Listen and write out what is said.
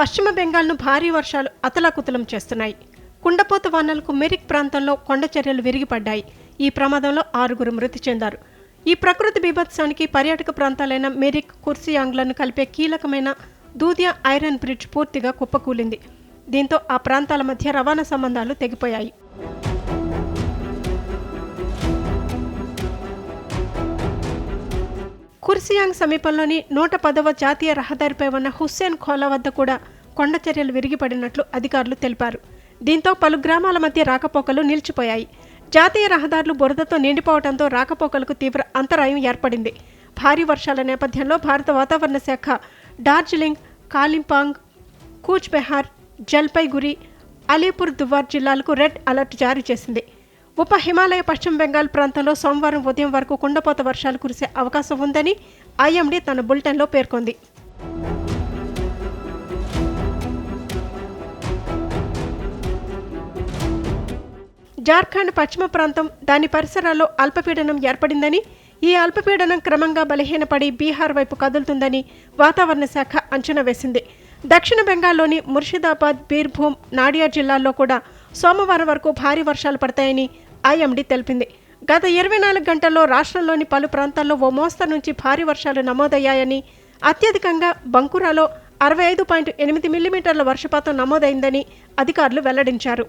పశ్చిమ బెంగాల్ను భారీ వర్షాలు అతలాకుతలం చేస్తున్నాయి. కుండపోత వానలకు మెరిక్ ప్రాంతంలో కొండ చర్యలు విరిగిపడ్డాయి. ఈ ప్రమాదంలో ఆరుగురు మృతి చెందారు. ఈ ప్రకృతి బీభత్సానికి పర్యాటక ప్రాంతాలైన మెరిక్ కుర్సియాంగ్లను కలిపే కీలకమైన దూదియా ఐరన్ బ్రిడ్జ్ పూర్తిగా కుప్పకూలింది. దీంతో ఆ ప్రాంతాల మధ్య రవాణా సంబంధాలు తెగిపోయాయి. కుర్సియాంగ్ సమీపంలోని నూట పదవ జాతీయ రహదారిపై ఉన్న హుస్సేన్ ఖోలా వద్ద కూడా కొండ చర్యలు విరిగిపడినట్లు అధికారులు తెలిపారు. దీంతో పలు గ్రామాల మధ్య రాకపోకలు నిలిచిపోయాయి. జాతీయ రహదారులు బురదతో నిండిపోవడంతో రాకపోకలకు తీవ్ర అంతరాయం ఏర్పడింది. భారీ వర్షాల నేపథ్యంలో భారత వాతావరణ శాఖ డార్జిలింగ్ కాలింపాంగ్ కూచ్ బెహార్ జల్పైగురి అలీపూర్ దువార్ జిల్లాలకు రెడ్ అలర్ట్ జారీ చేసింది. ఉప హిమాలయ పశ్చిమ బెంగాల్ ప్రాంతంలో సోమవారం ఉదయం వరకు కుండపోత వర్షాలు కురిసే అవకాశం ఉందని ఐఎండీ తన బులెటిన్లో పేర్కొంది. జార్ఖండ్ పశ్చిమ ప్రాంతం దాని పరిసరాల్లో అల్పపీడనం ఏర్పడిందని ఈ అల్పపీడనం క్రమంగా బలహీనపడి బీహార్ వైపు కదులుతుందని వాతావరణ శాఖ అంచనా వేసింది. దక్షిణ బెంగాల్లోని ముర్షిదాబాద్ బీర్భూమ్ నాడియా జిల్లాల్లో కూడా సోమవారం వరకు భారీ వర్షాలు పడతాయని ఐఎండీ తెలిపింది. గత ఇరవై నాలుగు గంటల్లో రాష్ట్రంలోని పలు ప్రాంతాల్లో ఓ మోస్తరు నుంచి భారీ వర్షాలు నమోదయ్యాయని అత్యధికంగా బంకురాలో అరవై ఐదు పాయింట్ ఎనిమిది మిల్లీమీటర్ల వర్షపాతం నమోదైందని అధికారులు వెల్లడించారు.